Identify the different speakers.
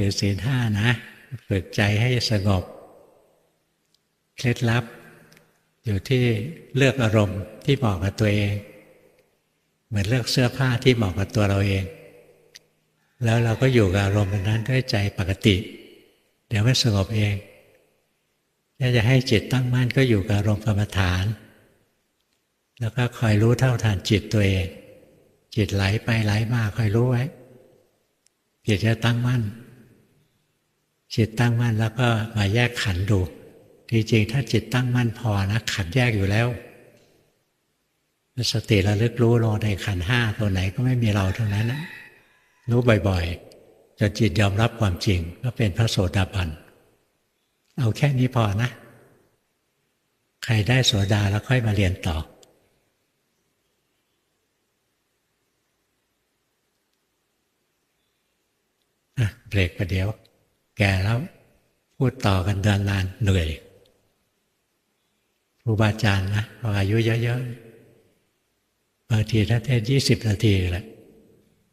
Speaker 1: ถือศีลห้านะฝึกใจให้สงบ เคล็ดลับ อยู่ที่เลือกอารมณ์ที่เหมาะกับตัวเอง เหมือนเลือกเสื้อผ้าที่เหมาะกับตัวเราเอง แล้วเราก็อยู่กับอารมณ์นั้นด้วยใจปกติ เดี๋ยวมันสงบเองถ้าจะให้จิตตั้งมั่นก็อยู่กับอารมณ์กรรมฐาน แล้วก็คอยรู้เท่าทันจิตตัวเอง จิตไหลไปไหลมาคอยรู้ไว้จิตจะตั้งมั่น จิตตั้งมั่นแล้วก็มาแยกขันธ์ดูจริงๆถ้าจิตตั้งมั่นพอนะขันแยกอยู่แล้ว สติระลึกรู้ลงในขันห้าตัวไหนก็ไม่มีเราทั้งนั้นนะรู้บ่อยๆจนจิตยอมรับความจริง ก็เป็นพระโสดาบันเอาแค่นี้พอนะ ใครได้โสดาแล้วค่อยมาเรียนต่ออะเบรกประเดี๋ยว แก่แล้วพูดต่อกันเดือนนานเหนื่อยครูบาอาจารย์นะพออายุเยอะๆบางทีถ้าเทศยี่สิบนาทีแหละ